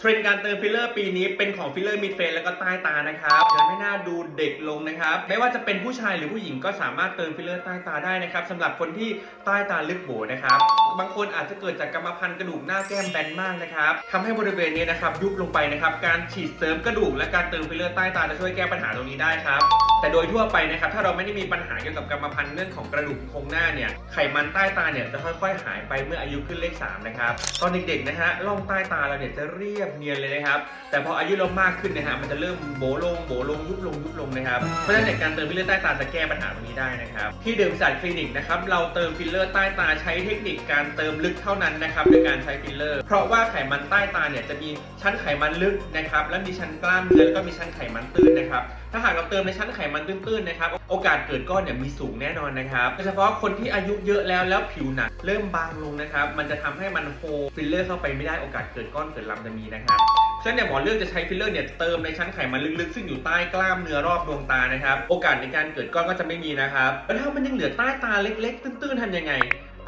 เทรนด์การเติมฟิลเลอร์ปีนี้เป็นของฟิลเลอร์มิดเฟนแล้วก็ใต้ตานะครับจะไม่น่าดูเด็กลงนะครับ ไม่ว่าจะเป็นผู้ชายหรือผู้หญิงก็สามารถเติมฟิลเลอร์ใต้ตาได้นะครับสำหรับคนที่ใต้ตาลึกโบนะครับบางคนอาจจะเกิดจากกรรมพันธุ์กระดูกหน้าแก้มแบนมากนะครับทำให้บริเวณนี้นะครับยุบลงไปนะครับ การฉีดเสริมกระดูกและการเติมฟิลเลอร์ใต้ตาจะช่วยแก้ปัญหาตรงนี้ได้ครับ แต่โดยทั่วไปนะครับถ้าเราไม่ได้มีปัญหาเกี่ยวกับกรรมพันธุ์เรื่องของกระดูกโครงหน้าเนี่ยไขมันใต้ตาเนี่ยจะค่อยๆ หายไปเมื่ออายุขึ้นเลข3นะครับตอนเด็กๆนะฮะร่องใต้ตาเราเนี่ยจะเรียบเนียนเลยนะครับแต่พออายุเรามากขึ้นนะฮะมันจะเริ่มโบลงโบลงยุบลงยุบลงนะครับเพราะฉะนั้นในการเติมฟิลเลอร์ใต้ตาจะแก้ปัญหาตรงนี้ได้นะครับที่เดิมศาสตร์คลินิกนะครับเราเติมฟิลเลอร์ใต้ตาใช้เทคนิคการเติมลึกเท่านั้นนะครับโดยการใช้ฟิลเลอร์ เพราะว่าไขมันใต้ตาเนี่ยจะมีชั้นไขมันลึกนะครับ และมีชั้นกล้ามเนื้อแล้วก็มีชั้นไขมันตื้นนะครับ ถ้าหากเราเติมในชั้นไขมันตื้นๆนะครับ โอกาสเกิดก้อนเนี่ยมีสูงแน่นอนนะครับ โดยเฉพาะคนที่อายุเยอะแล้วแล้วผิวหนังเริ่มบางลงนะครับ มันจะทำให้มันโฮฟิลเลอร์เข้าไปไม่ได้โอกาสเกิดก้อนเกิดลำจะมีนะครับฉะนั้นเนี่ยหมอเลือกจะใช้ฟิลเลอร์เนี่ยเติมในชั้นไขมันลึกๆ ซึ่งอยู่ใต้กล้ามเนื้อรอบดวงตานะครับ โอกาสในการเกิดก้อนก็จะไม่มีนะครับ แล้วถ้ามันยังเหลือใต้ตาเล็ก ๆ ตื้นๆทำยังไง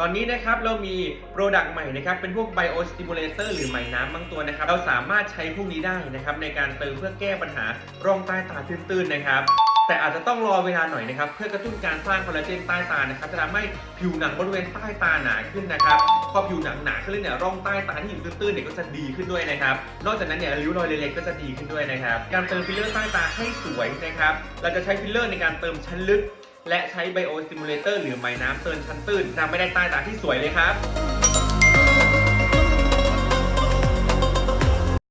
ตอนนี้นะครับเรามีโปรดักต์ใหม่นะครับเป็นพวก Bio Stimulator หรือไหมน้ำบางตัวนะครับเราสามารถใช้พวกนี้ได้นะครับในการเติมเพื่อแก้ปัญหาร่องใต้ตาตื้นๆนะครับแต่อาจจะต้องรอเวลาหน่อยนะครับ เพื่อกระตุ้นการสร้างคอลลาเจนใต้ตานะครับจะทำให้ผิวหนังบริเวณใต้ตาหนาขึ้นนะครับพอผิวหนังหนาขึ้นเนี่ยร่องใต้ตาที่อยู่ตื้นๆเนี่ยก็จะดีขึ้นด้วยนะครับ นอกจากนั้นเนี่ยริ้วรอยเล็กๆก็จะดีขึ้นด้วยนะครับ การเติมฟิลเลอร์ใต้ตาให้สวยนะครับ เราจะใช้ฟิลเลอร์ในการเติมชั้นลึก และใช้ไบโอซิมูเลเตอร์หรือไม้น้ำเติมชั้นตื้นทำให้ได้ใต้ตาที่สวยเลยครับ